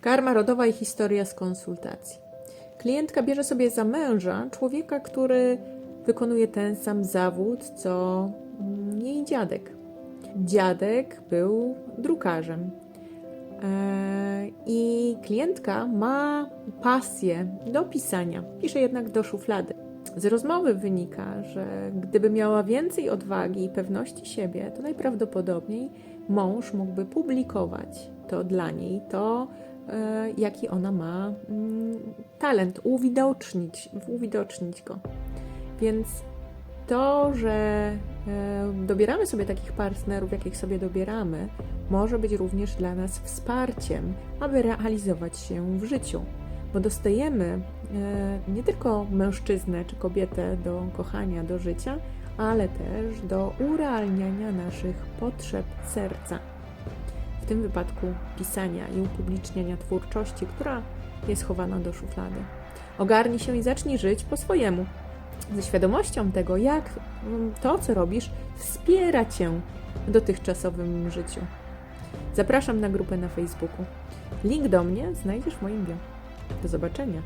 Karma rodowa i historia z konsultacji. Klientka bierze sobie za męża człowieka, który wykonuje ten sam zawód co mm, jej dziadek. Dziadek był drukarzem. E, I klientka ma pasję do pisania, pisze jednak do szuflady. Z rozmowy wynika, że gdyby miała więcej odwagi i pewności siebie, to najprawdopodobniej mąż mógłby publikować to dla niej, to jaki ona ma mm, talent, uwidocznić, uwidocznić go. Więc to, że e, dobieramy sobie takich partnerów, jakich sobie dobieramy, może być również dla nas wsparciem, aby realizować się w życiu, bo dostajemy e, nie tylko mężczyznę czy kobietę do kochania, do życia, ale też do urealniania naszych potrzeb serca. W tym wypadku pisania i upubliczniania twórczości, która jest chowana do szuflady. Ogarnij się i zacznij żyć po swojemu, ze świadomością tego, jak mm, to, co robisz, wspiera cię w dotychczasowym życiu. Zapraszam na grupę na Facebooku. Link do mnie znajdziesz w moim bio. Do zobaczenia.